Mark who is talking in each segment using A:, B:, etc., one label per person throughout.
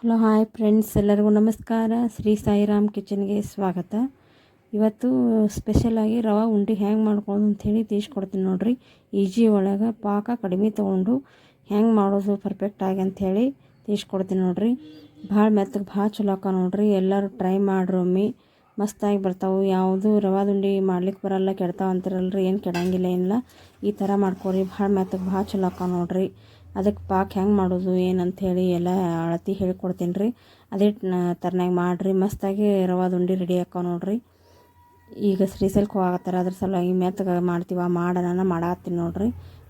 A: Hello, hi friends, ಎಲ್ಲರಿಗೂ ನಮಸ್ಕಾರ. ಶ್ರೀ ಸಾಯಿರಾಮ್ ಕಿಚನ್ಗೆ ಸ್ವಾಗತ. ಇವತ್ತು ಸ್ಪೆಷಲಾಗಿ ರವೆ ಉಂಡೆ ಹ್ಯಾಂಗೆ ಮಾಡ್ಕೊಂಡು ಅಂಥೇಳಿ ತಿಳಿಸ್ಕೊಡ್ತೀನಿ ನೋಡಿರಿ. ಈಜಿ ಒಳಗೆ ಪಾಕ ಕಡಿಮೆ ತೊಗೊಂಡು ಹೆಂಗೆ ಮಾಡೋದು ಪರ್ಫೆಕ್ಟಾಗಿ ಅಂಥೇಳಿ ತಿಳಿಸ್ಕೊಡ್ತೀನಿ ನೋಡಿರಿ. ಭಾಳ ಮೆತ್ತಗೆ, ಭಾಳ ಚಲೋ ಆಕ ನೋಡಿರಿ. ಎಲ್ಲರೂ ಟ್ರೈ ಮಾಡ್ರೊಮ್ಮೆ ಮಸ್ತಾಗಿ ಬರ್ತಾವೆ. ಯಾವುದು ರವೆ ಉಂಡೆ ಮಾಡ್ಲಿಕ್ಕೆ ಬರಲ್ಲ, ಕೆಡ್ತಾವೆ ಅಂತಿರಲ್ರಿ. ಏನು ಕೆಡಂಗಿಲ್ಲ, ಏನಿಲ್ಲ. ಈ ಥರ ಮಾಡ್ಕೊರಿ. ಭಾಳ ಮೆತ್ತಗೆ, ಭಾಳ ಚಲೋ ಆಕ ನೋಡಿರಿ. ಅದಕ್ಕೆ ಪಾಕ್ ಹೆಂಗೆ ಮಾಡೋದು ಏನಂತ ಹೇಳಿ ಎಲ್ಲ ಅಳತಿ ಹೇಳ್ಕೊಡ್ತೀನಿ ರೀ ಅದೇ ತರನಾಗಿ ಮಾಡಿರಿ. ಮಸ್ತಾಗಿ ರವಾದ ಉಂಡೆ ರೆಡಿ ಹಾಕೋ ನೋಡಿರಿ. ಈಗ ಶ್ರೀಸಲ್ಕ್ ಹೋಗತ್ತಾರ ಅದ್ರ ಸಲುವಾಗಿ ಮೆತ್ತಗೆ ಮಾಡ್ತೀವ ಮಾಡೋಣ ಮಾಡತ್ತೀನಿ ನೋಡಿರಿ.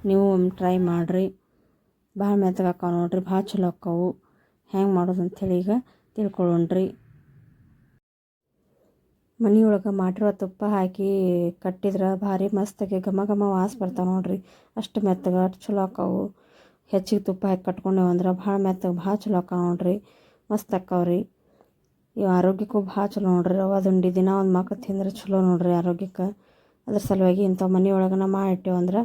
A: ನೀವು ಟ್ರೈ ಮಾಡಿರಿ. ಭಾಳ ಮೆತ್ತಗೆ ಹಾಕೋ ನೋಡಿರಿ. ಭಾಳ ಚಲೋ ಹಾಕವು ಹೆಂಗೆ ಮಾಡೋದು ಅಂಥೇಳಿ ಈಗ ತಿಳ್ಕೊಳ್ಳೋಣ್ರಿ ಮನೆಯೊಳಗೆ ಮಾಡಿರೋ ತುಪ್ಪ ಹಾಕಿ ಕಟ್ಟಿದ್ರೆ ಭಾರಿ ಮಸ್ತಾಗಿ ಘಮ ಘಮ ವಾಸ ಬರ್ತಾವೆ ನೋಡಿರಿ. ಅಷ್ಟು ಮೆತ್ತಗೆ ಅಷ್ಟು ಚಲೋ ಆಕ್ಕವು. ಹೆಚ್ಚಿಗೆ ತುಪ್ಪ ಹಾಕಿ ಕಟ್ಕೊಂಡೇವು ಅಂದ್ರೆ ಭಾಳ ಮೆತ್ತಗೆ ಭಾಳ ಚಲೋ ಅಕ್ಕ ನೋಡ್ರಿ ಮಸ್ತ್ ಅಕ್ಕವ್ರಿ ಇವು ಆರೋಗ್ಯಕ್ಕೂ ಭಾಳ ಚಲೋ ನೋಡ್ರಿ. ರವಾದ ಉಂಡೆ ದಿನ ಒಂದು ಮಕ್ಳು ತಿಂದ್ರೆ ಚಲೋ ನೋಡ್ರಿ ಆರೋಗ್ಯಕ್ಕೆ. ಅದ್ರ ಸಲುವಾಗಿ ಇಂಥ ಮನೆಯೊಳಗನ ಮಾಡಿಟ್ಟೆವು ಅಂದ್ರೆ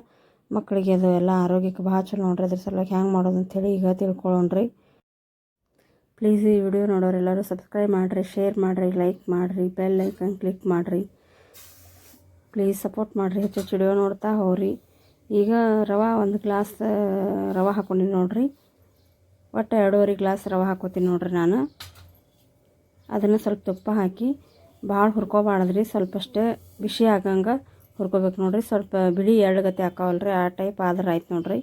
A: ಮಕ್ಕಳಿಗೆ ಅದು ಎಲ್ಲ ಆರೋಗ್ಯಕ್ಕೆ ಭಾಳ ಚಲೋ ನೋಡ್ರಿ. ಅದ್ರ ಸಲುವಾಗಿ ಹೆಂಗೆ ಮಾಡೋದು ಅಂಥೇಳಿ ಈಗ ತಿಳ್ಕೊಳ್ಳೋಣ್ರಿ ಪ್ಲೀಸ್ ಈ ವಿಡಿಯೋ ನೋಡೋರು ಎಲ್ಲರೂ ಸಬ್ಸ್ಕ್ರೈಬ್ ಮಾಡಿರಿ, ಶೇರ್ ಮಾಡಿರಿ, ಲೈಕ್ ಮಾಡಿರಿ, ಬೆಲ್ ಐಕನ್ ಕ್ಲಿಕ್ ಮಾಡಿರಿ. ಪ್ಲೀಸ್ ಸಪೋರ್ಟ್ ಮಾಡಿರಿ. ಹೆಚ್ಚು ಹೆಚ್ಚು ವಿಡಿಯೋ ನೋಡ್ತಾ ಹೋಗ್ರಿ. ಈಗ ರವೆ ಒಂದು ಗ್ಲಾಸ್ ರವೆ ಹಾಕ್ಕೊಂಡಿನಿ ನೋಡಿರಿ. ಒಟ್ಟು ಎರಡೂವರೆ ಗ್ಲಾಸ್ ರವೆ ಹಾಕೋತೀನಿ ನೋಡಿರಿ ನಾನು. ಅದನ್ನು ಸ್ವಲ್ಪ ತುಪ್ಪ ಹಾಕಿ ಭಾಳ ಹುರ್ಕೋಬಾರ್ದ್ರಿ, ಸ್ವಲ್ಪಷ್ಟೇ ಬಿಸಿ ಆಗಂಗೆ ಹುರ್ಕೋಬೇಕು ನೋಡಿರಿ. ಸ್ವಲ್ಪ ಬಿಳಿ ಎಳ್ಳುಗತ್ತೆ ಹಾಕಾವಲ್ರಿ, ಆ ಟೈಪ್ ಆದ್ರೆ ಆಯ್ತು ನೋಡಿರಿ.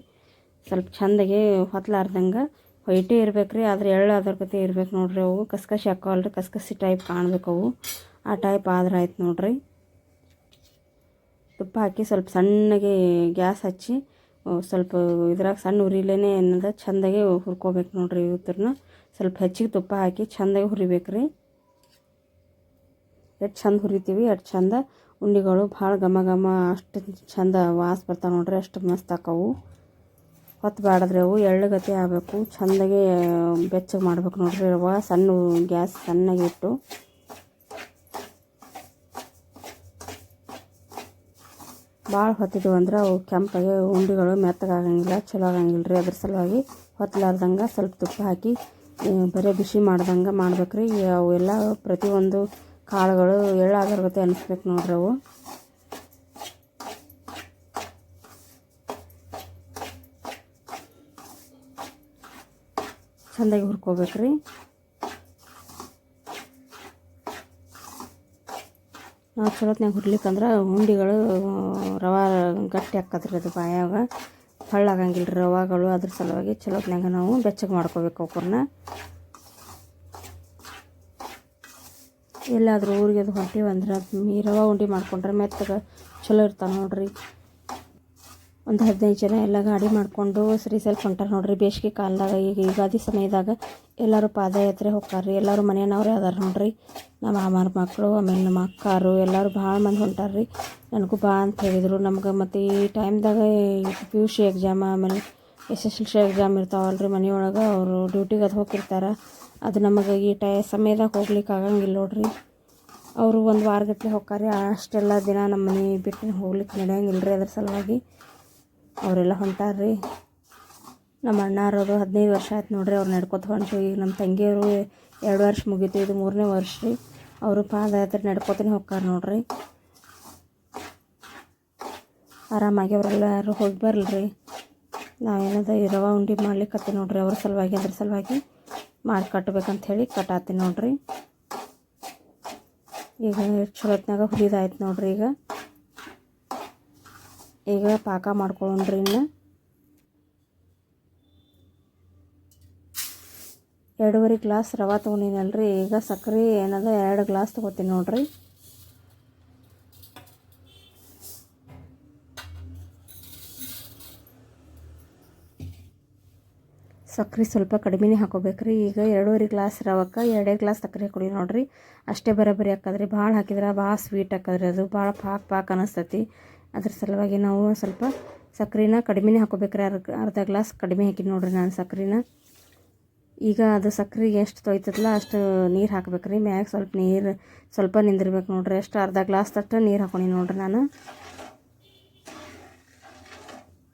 A: ಸ್ವಲ್ಪ ಚಂದಗೆ ಹೊತ್ಲಾರ್ದಂಗೆ ಹೊಯ್ಟೇ ಇರ್ಬೇಕು ರೀ ಆದ್ರೆ ಎಳ್ಳು ಅದ್ರ ಗತೆ ಇರ್ಬೇಕು ನೋಡಿರಿ ಅವು. ಕಸ್ಕಸಿ ಹಾಕೋವಲ್ರಿ ಕಸ್ಕಸಿ ಟೈಪ್ ಕಾಣಬೇಕು ಅವು. ಆ ಟೈಪ್ ಆದ್ರೆ ಆಯ್ತು ನೋಡಿರಿ. ತುಪ್ಪ ಹಾಕಿ ಸ್ವಲ್ಪ ಸಣ್ಣಗೆ ಗ್ಯಾಸ್ ಹಚ್ಚಿ ಸ್ವಲ್ಪ ಇದ್ರಾಗ ಸಣ್ಣ ಉರಿಲೇ ಏನದ, ಚೆಂದಾಗಿ ಹುರ್ಕೋಬೇಕು ನೋಡ್ರಿ ಇವತ್ತರನ್ನ ಸ್ವಲ್ಪ ಹೆಚ್ಚಿಗೆ ತುಪ್ಪ ಹಾಕಿ ಚೆಂದಾಗಿ ಹುರಿಬೇಕು ರೀ ಎಷ್ಟು ಚಂದ ಹುರಿತೀವಿ, ಎಷ್ಟು ಚಂದ. ಉಂಡಿಗಳು ಭಾಳ ಘಮ ಘಮ, ಅಷ್ಟು ಚಂದ ವಾಸ ಬರ್ತಾವೆ ನೋಡ್ರಿ, ಅಷ್ಟು ಮಸ್ತ್ ಆಕವು. ಹೊತ್ತು ಬಾಡಿದ್ರೆ ಅವು, ಎಳ್ಳಗತಿ ಆಗಬೇಕು. ಚೆಂದಾಗಿ ಬೆಚ್ಚಗೆ ಮಾಡ್ಬೇಕು ನೋಡ್ರಿ ರವ, ಸಣ್ಣ ಗ್ಯಾಸ್ ಸಣ್ಣಗೆ ಇಟ್ಟು. ಭಾಳ ಹೊತ್ತಿದ್ವು ಅಂದ್ರೆ ಅವು ಕೆಂಪಾಗಿ ಉಂಡೆಗಳು ಮೆತ್ತಗಾಗಂಗಿಲ್ಲ ಚಲೋ ಆಗಂಗಿಲ್ಲ ರೀ. ಅದ್ರ ಸಲುವಾಗಿ ಹೊತ್ತಲಾರ್ದಂಗೆ ಸ್ವಲ್ಪ ತುಪ್ಪ ಹಾಕಿ ಬರೀ ಬಿಸಿ ಮಾಡ್ದಂಗೆ ಮಾಡ್ಬೇಕು ರೀ ಅವೆಲ್ಲ ಪ್ರತಿಯೊಂದು ಕಾಳುಗಳು ಎಳ್ಳಾಗಿರ್ಗತ್ತೆ ಅನಿಸ್ಬೇಕು ನೋಡ್ರಿ ಅವು. ಚೆಂದಾಗಿ ಹುರ್ಕೋಬೇಕು ನಾವು ಚಲೋತ್ನಾಗ ಹುರ್ಲಿಕ್ಕಂದ್ರೆ ಉಂಡಿಗಳು, ರವೆ ಗಟ್ಟಿ ಹಾಕತ್ರಿ ಅದು ಬಾಯಾಗ. ಹಳ್ಳಾಗಂಗಿಲ್ಲ ರೀ ರವಾಗಳು, ಅದ್ರ ಸಲುವಾಗಿ ಚಲೋತ್ನಾಗ ನಾವು ಬೆಚ್ಚಗೆ ಮಾಡ್ಕೋಬೇಕು ಅವಕ್ಕನ್ನ ಎಲ್ಲಾದರೂ ಊರಿಗೆ ಅದು ಹೊಂಟೀವಿ ಅಂದ್ರೆ ಈ ರವೆ ಉಂಡೆ ಮಾಡ್ಕೊಂಡ್ರೆ ಮೆತ್ತಗೆ ಚಲೋ ಇರ್ತಾವೆ ನೋಡ್ರಿ. ಒಂದು ಹದಿನೈದು ಜನ ಎಲ್ಲ ಗಾಡಿ ಮಾಡಿಕೊಂಡು ಶ್ರೀಸೆಲ್ಫ್ ಹೊಂಟಾರ ನೋಡ್ರಿ. ಬೇಸಿಗೆ ಕಾಲದಾಗ ಈಗ ಯುಗಾದಿ ಸಮಯದಾಗ ಎಲ್ಲರೂ ಪಾದಯಾತ್ರೆ ಹೋಗ್ತಾರ್ರಿ. ಎಲ್ಲರೂ ಮನೆಯವ್ರೇ ಅದಾರ ನೋಡ್ರಿ. ನಮ್ಮ ಮಾಮಾರ ಮಕ್ಕಳು ಆಮೇಲೆ ನಮ್ಮ ಅಕ್ಕಾರು ಎಲ್ಲರೂ ಭಾಳ ಮಂದಿ ಹೊಂಟಾರ್ರಿ. ನನಗೂ ಬಾ ಅಂತ ಹೇಳಿದರು. ನಮ್ಗೆ ಮತ್ತು ಈ ಟೈಮ್ದಾಗ ಪಿ ಯು ಸಿ ಎಕ್ಸಾಮ್, ಆಮೇಲೆ S S L C exam ಇರ್ತಾವಲ್ರಿ ಮನೆಯೊಳಗೆ. ಅವರು ಡ್ಯೂಟಿಗೆ ಅದು ಹೋಗಿರ್ತಾರೆ. ಅದು ನಮಗೆ ಈ ಟೈ ಸಮಯದಾಗ ಹೋಗ್ಲಿಕ್ಕೆ ಆಗಂಗಿಲ್ಲ ನೋಡ್ರಿ. ಅವರು ಒಂದು ವಾರಗಟ್ಟಲೆ ಹೋಗ್ತಾರೆ ಅಷ್ಟೆಲ್ಲ ದಿನ ನಮ್ಮ ಮನೆ ಬಿಟ್ಟು ಹೋಗ್ಲಿಕ್ಕೆ ನಡೆಯಂಗಿಲ್ಲ ರೀ ಅದ್ರ ಸಲುವಾಗಿ. ಅವರೆಲ್ಲ ಹೊಂಟಾರ್ರಿ. ನಮ್ಮ ಅಣ್ಣಾರವರು ಹದಿನೈದು ವರ್ಷ ಆಯ್ತು ನೋಡ್ರಿ ಅವ್ರು ನಡ್ಕೊತ ಹೊಂಟು ಈಗ ನಮ್ಮ ತಂಗಿಯವರು ಎರಡು ವರ್ಷ ಮುಗೀತು, ಇದು ಮೂರನೇ ವರ್ಷ ರೀ. ಅವರು ಪಾದಯಾತ್ರೆ ನಡ್ಕೊತನೇ ಹೋಗ್ತಾರೆ ನೋಡ್ರಿ. ಆರಾಮಾಗಿ ಅವರೆಲ್ಲ ಯಾರು, ಹೋಗಿ ಬರಲ್ರಿ. ನಾವೇನದ ಈ ರವೆ ಉಂಡೆ ಮಾಡ್ಲಿಕ್ಕೆ ನೋಡ್ರಿ, ಅವ್ರ ಸಲುವಾಗಿ, ಅದ್ರ ಸಲುವಾಗಿ ಮಾಡಿ ಕಟ್ಟಬೇಕಂತ ಹೇಳಿ ಕಟ್ಟಾತೀನಿ ನೋಡ್ರಿ. ಈಗ ಚಲೋತ್ನಾಗ ಹುರಿದಾಯ್ತು ನೋಡ್ರಿ ಈಗ. ಈಗ ಪಾಕ ಮಾಡ್ಕೊಳ್ಳೋಣ್ರಿ ಇನ್ನು. ಎರಡೂವರೆ ಗ್ಲಾಸ್ ರವೆ ತೊಗೊಂಡಿನಲ್ರಿ, ಈಗ ಸಕ್ಕರೆ ಏನದ ಎರಡು ಗ್ಲಾಸ್ ತೊಗೋತೀನಿ ನೋಡ್ರಿ. ಸಕ್ಕರೆ ಸ್ವಲ್ಪ ಕಡಿಮೆನೇ ಹಾಕೋಬೇಕ್ರಿ, ಈಗ ಎರಡೂವರೆ ಗ್ಲಾಸ್ ರವಕ್ಕೆ ಎರಡೇ ಗ್ಲಾಸ್ ಸಕ್ಕರೆ ಹಾಕೊಡಿ ನೋಡ್ರಿ. ಅಷ್ಟೇ ಬರೋಬ್ಬರಿ ಹಾಕದ್ರಿ ಭಾಳ ಹಾಕಿದ್ರೆ ಭಾಳ ಸ್ವೀಟ್ ಹಾಕದ್ರಿ ಅದು, ಭಾಳ ಪಾಕ್ ಪಾಕ್ ಅನಿಸ್ತತಿ. ಅದ್ರ ಸಲುವಾಗಿ ನಾವು ಸ್ವಲ್ಪ ಸಕ್ಕರೆನ ಕಡಿಮೆನೇ ಹಾಕೋಬೇಕ್ರಿ. ಅರ್ಧ ಅರ್ಧ ಗ್ಲಾಸ್ ಕಡಿಮೆ ಹಾಕಿದ್ದು ನೋಡ್ರಿ ನಾನು ಸಕ್ಕರೆನ ಈಗ ಅದು ಸಕ್ಕರೆಗೆ ಎಷ್ಟು ತೊಯ್ತದಲ್ಲ ಅಷ್ಟು ನೀರು ಹಾಕ್ಬೇಕ್ರಿ. ಮ್ಯಾಗ ಸ್ವಲ್ಪ ನೀರು ಸ್ವಲ್ಪ ನಿಂದಿರ್ಬೇಕು ನೋಡ್ರಿ. ಎಷ್ಟು ಅರ್ಧ ಗ್ಲಾಸ್ ತಟ್ಟ ನೀರು ಹಾಕೊಂಡಿ ನೋಡ್ರಿ ನಾನು.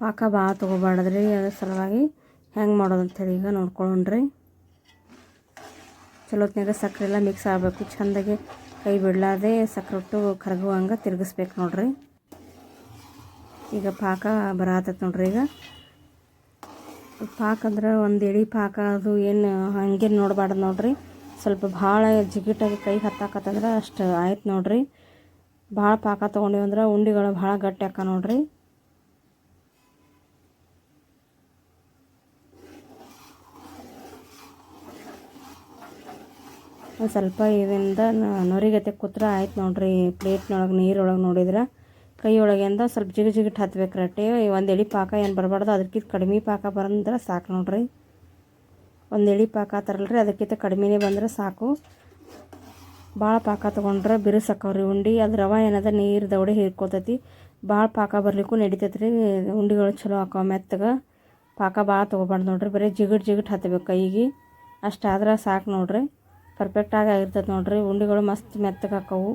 A: ಪಾಕ ಭಾಳ ತೊಗೋಬಾರ್ದ್ರಿ. ಅದ್ರ ಸಲುವಾಗಿ ಹೆಂಗೆ ಮಾಡೋದು ಅಂತೇಳಿ ಈಗ ನೋಡ್ಕೊಳ್ಳೋಣ್ರಿ ಚಲೋತ್ನಾಗ ಸಕ್ಕರೆ ಎಲ್ಲ ಮಿಕ್ಸ್ ಆಗಬೇಕು. ಚೆಂದಾಗಿ ಕೈ ಬಿಡಲಾರ್ದೆ ಸಕ್ಕರೆ ಒಟ್ಟು ಕರಗುವಂಗೆ ತಿರುಗಿಸ್ಬೇಕು ನೋಡ್ರಿ. ಈಗ ಪಾಕ ಬರತ್ತೈತೆ ನೋಡ್ರಿ ಈಗ. ಪಾಕ ಅಂದ್ರೆ ಒಂದು ಎಳಿ ಪಾಕ ಅದು ಏನು ಹಂಗೇನು ನೋಡಬಾರ್ದು ನೋಡ್ರಿ. ಸ್ವಲ್ಪ ಭಾಳ ಜಿಗಿಟಾಗಿ ಕೈ ಹತ್ತಾಕತ್ತಂದ್ರೆ ಅಷ್ಟು ಆಯ್ತು ನೋಡ್ರಿ. ಭಾಳ ಪಾಕ ತೊಗೊಂಡಿವಿ ಅಂದ್ರೆ ಉಂಡಿಗಳು ಭಾಳ ಗಟ್ಟಿ ಆಕ ನೋಡ್ರಿ. ಒಂದು ಸ್ವಲ್ಪ ಇದರಿಂದ ನೊರಿಗತೆ ಕೂತ್ರೆ ಆಯ್ತು ನೋಡ್ರಿ. ಪ್ಲೇಟ್ನೊಳಗೆ ನೀರೊಳಗೆ ನೋಡಿದ್ರೆ ಕೈ ಒಳಗಿಂದ ಸ್ವಲ್ಪ ಜಿಗಿ ಜಿಗಿಟ್ ಹತ್ಬೇಕು ರೊಟ್ಟಿ. ಒಂದು ಎಳಿ ಪಾಕ ಏನು ಬರಬಾರ್ದು ಅದಕ್ಕಿಂತ ಕಡಿಮೆ ಪಾಕ ಬಂದ್ರೆ ಸಾಕು ನೋಡ್ರಿ. ಒಂದು ಎಳಿ ಪಾಕ ತರಲ್ರಿ, ಅದಕ್ಕಿಂತ ಕಡಿಮೆನೇ ಬಂದ್ರೆ ಸಾಕು. ಭಾಳ ಪಾಕ ತೊಗೊಂಡ್ರೆ ಬಿರುಸಕ್ಕವ್ರಿ ಉಂಡಿ. ಅದು ರವ ಏನದ ನೀರು ದೌಡಿ ಹೀರ್ಕೋತೈತಿ. ಭಾಳ ಪಾಕ ಬರ್ಲಿಕ್ಕೂ ನಡಿತೈತೆ ರೀ ಉಂಡಿಗಳು ಚಲೋ ಹಾಕೋ ಮೆತ್ತಗೆ. ಪಾಕ ಭಾಳ ತೊಗೊಬಾರ್ದು ನೋಡ್ರಿ. ಬರೀ ಜಿಗಿಟ್ ಜಿಗಿಟ್ ಹತ್ತಬೇಕು ಕೈಗೆ. ಅಷ್ಟಾದ್ರೆ ಸಾಕು ನೋಡ್ರಿ. ಪರ್ಫೆಕ್ಟಾಗಿ ಆಗಿರ್ತೈತೆ ನೋಡ್ರಿ. ಉಂಡಿಗಳು ಮಸ್ತ್ ಮೆತ್ತಗೆ ಹಾಕವು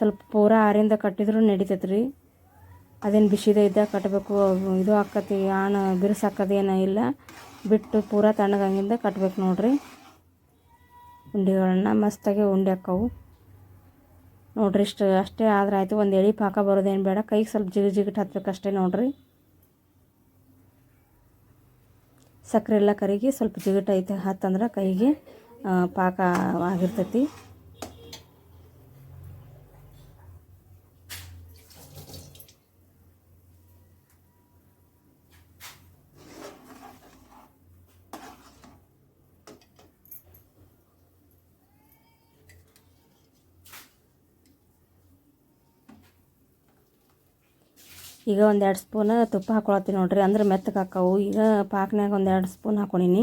A: ಸ್ವಲ್ಪ ಪೂರ ಆರಿಂದ ಕಟ್ಟಿದ್ರು ನಡಿತೈತೆ ರೀ ಅದೇನು ಬಿಸಿದ ಇದ್ದಾಗ ಕಟ್ಟಬೇಕು ಇದು ಹಾಕತಿ ಆಣ ಬಿರ್ಸಾಕದೇನೂ ಇಲ್ಲ. ಬಿಟ್ಟು ಪೂರ ತಣ್ಣಗಂಗಿಂದ ಕಟ್ಬೇಕು ನೋಡಿರಿ. ಉಂಡೆಗಳನ್ನ ಮಸ್ತಾಗಿ ಉಂಡೆ ಹಾಕವು. ನೋಡಿರಿ ಇಷ್ಟು, ಅಷ್ಟೇ ಆದ್ರೆ ಆಯಿತು. ಒಂದು ಎಳಿ ಪಾಕ ಬರೋದೇನು ಬೇಡ. ಕೈಗೆ ಸ್ವಲ್ಪ ಜಿಗಿ ಜಿಗಿಟ್ ಹತ್ಬೇಕು ಅಷ್ಟೇ ನೋಡ್ರಿ. ಸಕ್ಕರೆ ಎಲ್ಲ ಕರಿಗಿ, ಸ್ವಲ್ಪ ಜಿಗಿಟ್ ಐತೆ, ಹತ್ತಂದ್ರೆ ಕೈಗೆ ಪಾಕ ಆಗಿರ್ತೈತಿ. ಈಗ ಒಂದೆರಡು ಸ್ಪೂನ್ ತುಪ್ಪ ಹಾಕೊಳತ್ತೀನಿ ನೋಡ್ರಿ. ಅಂದ್ರೆ ಮೆತ್ತಗೆ ಹಾಕವು. ಈಗ ಪಾಕ್ನಾಗ ಒಂದೆರಡು ಸ್ಪೂನ್ ಹಾಕೊಂಡಿನಿ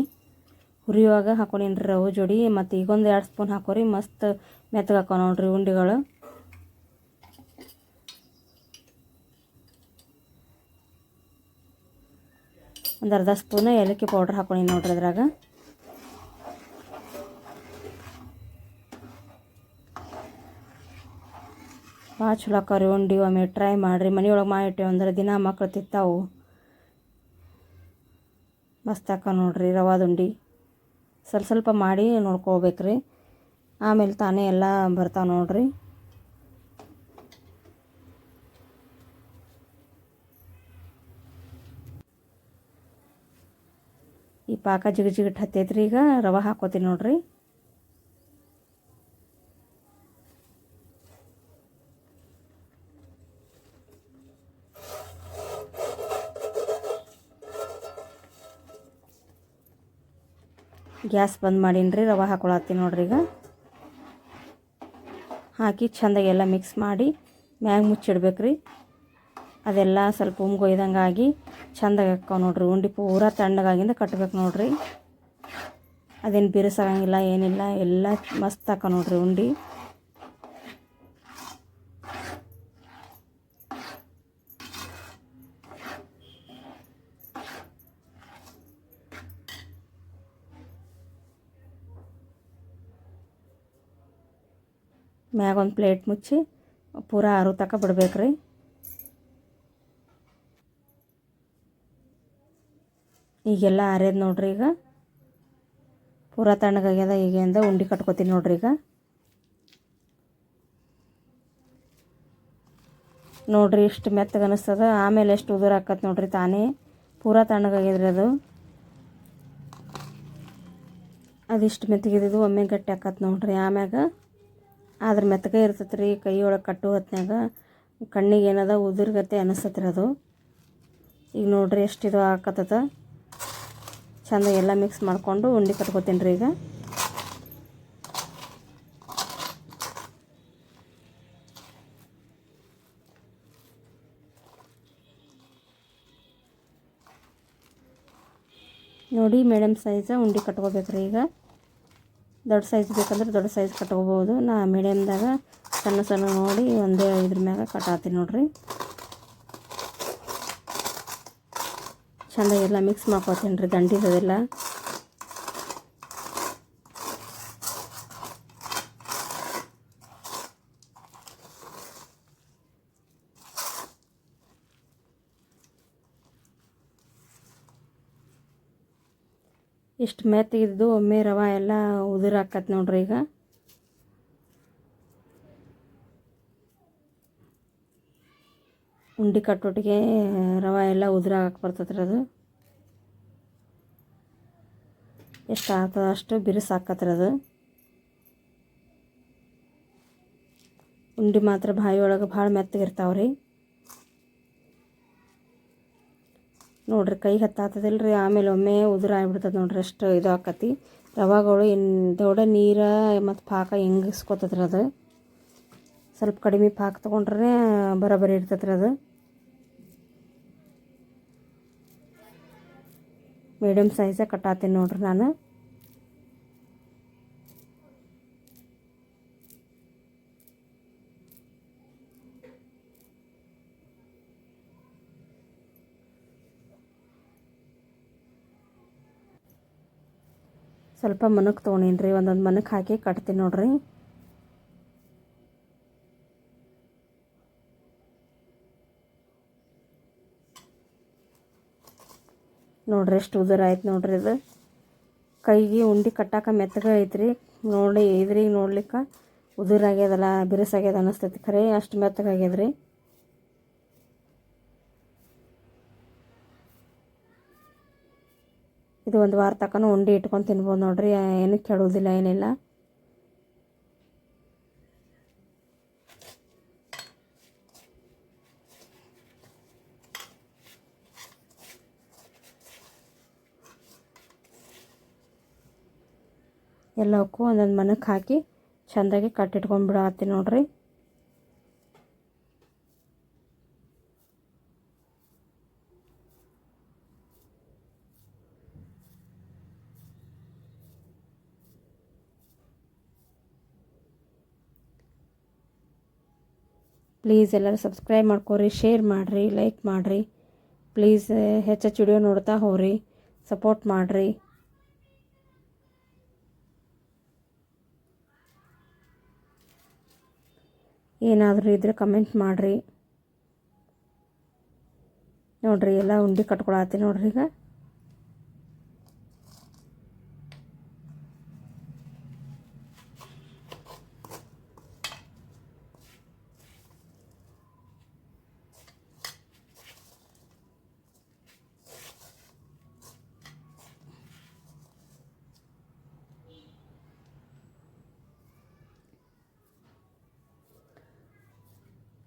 A: ಹುರಿಯುವಾಗ ಹಾಕೊಂಡಿನ್ರಿ ರವೆ ಜೋಡಿ. ಮತ್ತು ಈಗ ಒಂದು ಎರಡು ಸ್ಪೂನ್ ಹಾಕೋರಿ. ಮಸ್ತ್ ಮೆತ್ತಗೆ ಹಾಕೋ ನೋಡ್ರಿ ಉಂಡಿಗಳು. ಒಂದು ಅರ್ಧ ಸ್ಪೂನ್ ಏಲಕ್ಕಿ ಪೌಡ್ರ್ ಹಾಕೊಂಡಿನಿ ನೋಡ್ರಿ ಅದ್ರಾಗ ಭಾಳ ಚಲೋ ಆಕವ್ರಿ ಉಂಡಿ, ಒಮ್ಮೆ ಟ್ರೈ ಮಾಡಿರಿ. ಮನೆಯೊಳಗೆ ಮಾಡಿಟ್ಟೆವು ಅಂದ್ರೆ ದಿನ ಮಕ್ಳು ತಿಂತಾವು. ಮಸ್ತ್ ಹಾಕ ನೋಡ್ರಿ ರವಾದ ಉಂಡಿ. ಸ್ವಲ್ಪ ಸ್ವಲ್ಪ ಮಾಡಿ ನೋಡ್ಕೋಬೇಕ್ರಿ. ಆಮೇಲೆ ತಾನೇ ಎಲ್ಲ ಬರ್ತಾವೆ ನೋಡಿರಿ. ಈ ಪಾಕ ಜಿಗಿ ಜಿಗಿಟ್ ಹತ್ತೈತ್ರಿ ಈಗ ರವೆ ಹಾಕೋತೀನಿ ನೋಡ್ರಿ. ಗ್ಯಾಸ್ ಬಂದ್ ಮಾಡೀನಿ ರೀ ರವೆ ಹಾಕೊಳತ್ತೀನಿ ನೋಡ್ರಿ ಈಗ. ಹಾಕಿ ಚೆಂದಾಗಿ ಎಲ್ಲ ಮಿಕ್ಸ್ ಮಾಡಿ ಮ್ಯಾಗ ಮುಚ್ಚಿಡ್ಬೇಕು ರೀ ಅದೆಲ್ಲ ಸ್ವಲ್ಪ ಉಮ್ಗೊಯ್ದಂಗಾಗಿ ಚೆಂದಾಗಿ ಹಾಕೋ ನೋಡ್ರಿ. ಉಂಡೆ ಪೂರ ತಣ್ಣಗಾಗಿಂದ ಕಟ್ಬೇಕು ನೋಡ್ರಿ. ಅದೇನು ಬಿರುಸಾಗಂಗಿಲ್ಲ, ಏನಿಲ್ಲ, ಎಲ್ಲ ಮಸ್ತ್ ಹಾಕೋ ನೋಡ್ರಿ ಉಂಡೆ. ಮ್ಯಾಗ ಒಂದು ಪ್ಲೇಟ್ ಮುಚ್ಚಿ ಪೂರ ಆರು ತಕ ಬಿಡ್ಬೇಕ್ರಿ. ಈಗೆಲ್ಲ ಆರ್ಯದ ನೋಡ್ರಿ ಈಗ. ಪೂರ ತಣ್ಣಗಾಗ್ಯದ ಈಗಿಂದ ಉಂಡೆ ಕಟ್ಕೋತೀನಿ ನೋಡ್ರಿ ಈಗ. ನೋಡ್ರಿ ಇಷ್ಟು ಮೆತ್ತಗೆ ಅನಿಸ್ತದ, ಆಮೇಲೆ ಎಷ್ಟು ಉದುರು ಹಾಕತ್ ನೋಡ್ರಿ ತಾನೇ. ಪೂರ ತಣ್ಣಗಾಗ್ಯದ್ರಿ ಅದು. ಅದಿಷ್ಟು ಮೆತ್ತಗಿದ್ದು ಒಮ್ಮೆ ಗಟ್ಟಿ ಹಾಕತ್ ನೋಡ್ರಿ ಆಮ್ಯಾಗ. ಆದ್ರೆ ಮೆತ್ತಗೆ ಇರ್ತೈತೆ ರೀ ಕೈಯೊಳಗೆ ಒಳಗೆ ಕಟ್ಟು ಹೊತ್ನ್ಯಾಗ ಕಣ್ಣಿಗೆ ಏನದ ಉದುರ್ಗತೆ ರೀ ಅದು. ಈಗ ನೋಡ್ರಿ ಎಷ್ಟು ಇದು ಹಾಕತ್ತದ ಚಂದ ಎಲ್ಲ ಮಿಕ್ಸ್ ಮಾಡಿಕೊಂಡು ಉಂಡೆ ಕಟ್ಕೋತೀನಿ ರೀ ಈಗ. ನೋಡಿ ಮೇಡಮ್ ಸೈಜ ಉಂಡೆ ಕಟ್ಕೋಬೇಕ್ರಿ ಈಗ. ದೊಡ್ಡ ಸೈಜ್ ಬೇಕಂದ್ರೆ ದೊಡ್ಡ ಸೈಜ್ ಕಟ್ಕೋಬೋದು. ನಾ ಮೀಡಿಯಮ್ದಾಗ ಸಣ್ಣ ಸಣ್ಣ ನೋಡಿ ಒಂದೇ ಇದ್ರ ಮ್ಯಾಗ ಕಟ್ಟಾತೀನಿ ನೋಡ್ರಿ. ಎಲ್ಲ ಮಿಕ್ಸ್ ಮಾಡ್ಕೊತೀನಿ ರೀ ದಂಡಿದೆಲ್ಲ ಇಷ್ಟು ಮೆತ್ತಗಿದ್ದು ಒಮ್ಮೆ ರವೆ ಎಲ್ಲ ಉದುರಾಕತ್ ನೋಡ್ರಿ ಈಗ. ಉಂಡಿ ಕಟ್ಟೊಟ್ಟಿಗೆ ರವೆ ಎಲ್ಲ ಉದುರಾಗಕ್ಕೆ ಬರ್ತದ್ರಿ ಅದು. ಎಷ್ಟು ಆಗ್ತದ ಅಷ್ಟು ಬಿರುಸು ಹಾಕತ್ರಿ ಅದು. ಉಂಡೆ ಮಾತ್ರ ಬಾಯಿ ಒಳಗೆ ಭಾಳ ಮೆತ್ತಗಿರ್ತಾವೆ ರೀ ನೋಡ್ರಿ ಕೈ ಹತ್ತಾತದಿಲ್ಲ ರೀ ಆಮೇಲೆ ಒಮ್ಮೆ ಉದುರು ಆಗ್ಬಿಡ್ತದೆ ನೋಡ್ರಿ ಅಷ್ಟು ಇದು ಆಕತಿ. ರವಾಗಳು ಇನ್ನು ದೊಡ್ಡ ನೀರು ಮತ್ತು ಪಾಕ ಹೆಂಗಿಸ್ಕೊತದ್ರಿ ಅದು? ಸ್ವಲ್ಪ ಕಡಿಮೆ ಪಾಕ ತೊಗೊಂಡ್ರೆ ಬರೋಬ್ಬರಿ ಇರ್ತದ್ರಿ ಅದು. ಮೀಡಿಯಮ್ ಸೈಜೇ ಕಟ್ಟಾತೀನಿ ನೋಡ್ರಿ ನಾನು. ಸ್ವಲ್ಪ ಮನಕ್ಕೆ ತೊಗೊಂಡೀನಿ ಒಂದೊಂದು ಮನಕ್ಕೆ ಹಾಕಿ ಕಟ್ತೀನಿ ನೋಡ್ರಿ. ನೋಡ್ರಿ ಎಷ್ಟು ಉದುರ ಆಯ್ತು ನೋಡ್ರಿ ಇದು. ಕೈಗೆ ಉಂಡೆ ಕಟ್ಟಾಕ ಮೆತ್ತಗ ಐತ್ರಿ. ನೋಡಿ, ಇದ್ರಿಗೆ ನೋಡ್ಲಿಕ್ಕೆ ಉದುರಾಗ್ಯದಲ್ಲ, ಬಿರುಸಾಗ್ಯದ ಅನ್ನಿಸ್ತೈತಿ ಖರೆ ಅಷ್ಟು ಮೆತ್ತಗಾಗ್ಯದ್ರಿ. ಇದು ಒಂದು ವಾರ ತನಕ ಉಂಡೆ ಇಟ್ಕೊಂಡು ತಿನ್ಬೋದು ನೋಡ್ರಿ. ಏನು ಕೆಡೋದಿಲ್ಲ ಏನಿಲ್ಲ. ಎಲ್ಲವಕ್ಕೂ ಒಂದೊಂದು ಮನಕ್ಕೆ ಹಾಕಿ ಚೆಂದಾಗಿ ಕಟ್ಟಿಟ್ಕೊಂಡ್ಬಿಡತ್ತೀನಿ ನೋಡ್ರಿ. ಪ್ಲೀಸ್ ಎಲ್ಲರೂ ಸಬ್ಸ್ಕ್ರೈಬ್ ಮಾಡ್ಕೊರಿ, ಶೇರ್ ಮಾಡಿರಿ, ಲೈಕ್ ಮಾಡಿರಿ. ಪ್ಲೀಸ್ ಹೆಚ್ಚು ವಿಡಿಯೋ ನೋಡ್ತಾ ಹೋಗ್ರಿ, ಸಪೋರ್ಟ್ ಮಾಡಿರಿ. ಏನಾದರೂ ಇದ್ರೆ ಕಮೆಂಟ್ ಮಾಡಿರಿ. ನೋಡಿರಿ, ಎಲ್ಲ ಉಂಡಿ ಕಟ್ಕೊಳತ್ತಿ ನೋಡಿರಿ ಈಗ.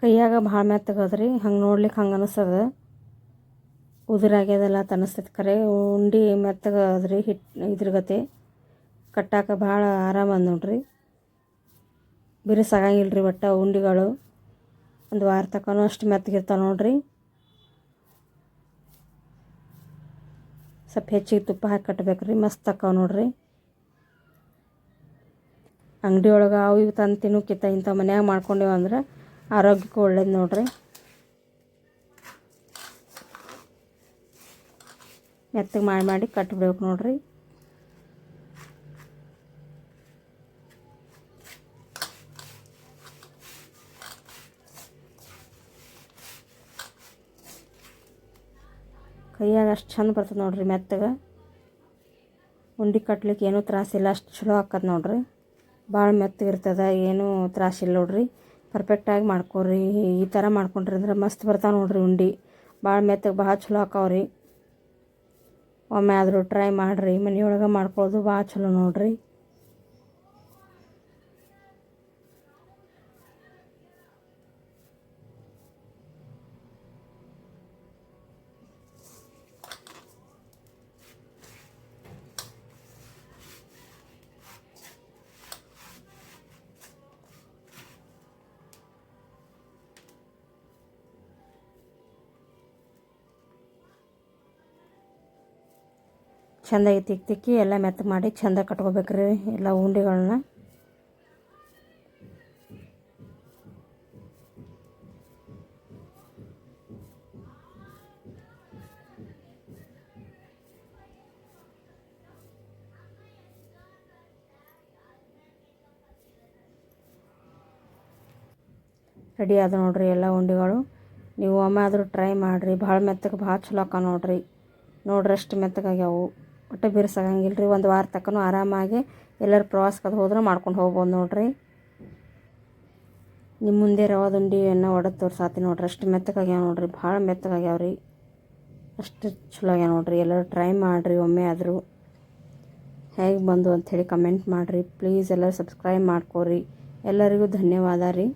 A: ಕೈಯಾಗ ಭಾಳ ಮೆತ್ತಗದ್ರಿ ಹಂಗೆ ನೋಡ್ಲಿಕ್ಕೆ ಹಂಗೆ ಅನಿಸ್ತದ. ಉದುರಾಗ್ಯದಲ್ಲ ಅಂತ ಖರೆ ಉಂಡೆ ಮೆತ್ತಗದ್ರಿ ಹಿಟ್ಟು ಇದ್ರ ಗತಿ. ಕಟ್ಟಾಕ ಭಾಳ ಆರಾಮ ಅಂದ್ ನೋಡ್ರಿ. ಬಿರುಸಾಗಂಗಿಲ್ಲ ರೀ ಒಟ್ಟು ಉಂಡೆಗಳು. ಒಂದು ವಾರ ತನಕನೂ ಅಷ್ಟು ಮೆತ್ತಗಿರ್ತಾವೆ ನೋಡ್ರಿ. ಸ್ವಲ್ಪ ಹೆಚ್ಚಿಗೆ ತುಪ್ಪ ಹಾಕಿ ಕಟ್ಬೇಕು ರೀ ಮಸ್ತ್ ಅಕ್ಕಾವ ನೋಡ್ರಿ. ಅಂಗಡಿ ಒಳಗೆ ಅವು ಇವು ತಂದು ತಿನ್ನೋಕ್ಕಿಂತ ಇಂಥ ಮನ್ಯಾಗ ಮಾಡ್ಕೊಂಡೇವು ಅಂದ್ರೆ ಆರೋಗ್ಯಕ್ಕೆ ಒಳ್ಳೇದು ನೋಡ್ರಿ. ಮೆತ್ತಗೆ ಮಾಡಿ ಮಾಡಿ ಕಟ್ಬಿಡ್ಬೇಕು ನೋಡ್ರಿ. ಕೈಯಾಗ ಅಷ್ಟು ಚಂದ ಬರ್ತದೆ ನೋಡ್ರಿ ಮೆತ್ತಗೆ. ಉಂಡೆ ಕಟ್ಲಿಕ್ಕೆ ಏನೂ ತ್ರಾಸಿಲ್ಲ, ಅಷ್ಟು ಚಲೋ ಹಾಕದ್ ನೋಡ್ರಿ. ಭಾಳ ಮೆತ್ತಗಿರ್ತದೆ ಏನೂ ತ್ರಾಸಿಲ್ಲ ನೋಡ್ರಿ. ಪರ್ಫೆಕ್ಟಾಗಿ ಮಾಡ್ಕೊರಿ ಈ ಥರ ಮಾಡ್ಕೊಂಡ್ರಿ ಅಂದ್ರೆ ಮಸ್ತ್ ಬರ್ತಾವೆ ನೋಡ್ರಿ ಉಂಡೆ. ಭಾಳ ಮೆತ್ತಗೆ ಭಾಳ ಚಲೋ ಆಕಾವ್ರಿ ಒಮ್ಮೆ ಆದರೂ ಟ್ರೈ ಮಾಡಿರಿ. ಮನೆಯೊಳಗೆ ಮಾಡ್ಕೊಳ್ಳೋದು ಭಾಳ ಚಲೋ ನೋಡ್ರಿ. ಚೆಂದಾಗಿ ತಿಕ್ಕಿ ತಿಕ್ಕಿ ಎಲ್ಲ ಮೆತ್ತ ಮಾಡಿ ಚೆಂದ ಕಟ್ಕೋಬೇಕ್ರಿ ಎಲ್ಲ ಉಂಡೆಗಳನ್ನ. ರೆಡಿ ಆದ ನೋಡ್ರಿ ಎಲ್ಲ ಉಂಡೆಗಳು. ನೀವು ಒಮ್ಮೆ ಆದರೂ ಟ್ರೈ ಮಾಡಿರಿ. ಭಾಳ ಮೆತ್ತಗೆ ಭಾಳ ಚಲೋ ಅಕ್ಕ ನೋಡ್ರಿ. ನೋಡ್ರಿ ಅಷ್ಟು ಮೆತ್ತಗಾಗ್ಯಾವು ಒಟ್ಟು ಬಿರ್ಸಾಗಂಗಿಲ್ಲ ರೀ ಒಂದು ವಾರ ತಕ್ಕನೂ ಆರಾಮಾಗಿ ಎಲ್ಲರೂ ಪ್ರವಾಸಕ್ಕೆ ಹೋದ್ರೆ ಮಾಡ್ಕೊಂಡು ಹೋಗ್ಬೋದು ನೋಡಿರಿ. ನಿಮ್ಮ ಮುಂದೆ ರವೆ ಉಂಡಿಯನ್ನು ಒಡೆದು ತೋರ್ಸಾತಿ ನೋಡ್ರಿ. ಅಷ್ಟು ಮೆತ್ತಗಾಗ್ಯಾವ ನೋಡ್ರಿ. ಭಾಳ ಮೆತ್ತಗಾಗ್ಯಾವ ರೀ. ಅಷ್ಟು ಚಲೋ ಆಗ್ಯಾವ ನೋಡ್ರಿ. ಎಲ್ಲರೂ ಟ್ರೈ ಮಾಡಿರಿ ಒಮ್ಮೆ ಆದರೂ. ಹೇಗೆ ಬಂದು ಅಂಥೇಳಿ ಕಮೆಂಟ್ ಮಾಡಿರಿ. ಪ್ಲೀಸ್ ಎಲ್ಲರೂ ಸಬ್ಸ್ಕ್ರೈಬ್ ಮಾಡ್ಕೋರಿ. ಎಲ್ಲರಿಗೂ ಧನ್ಯವಾದ ರೀ.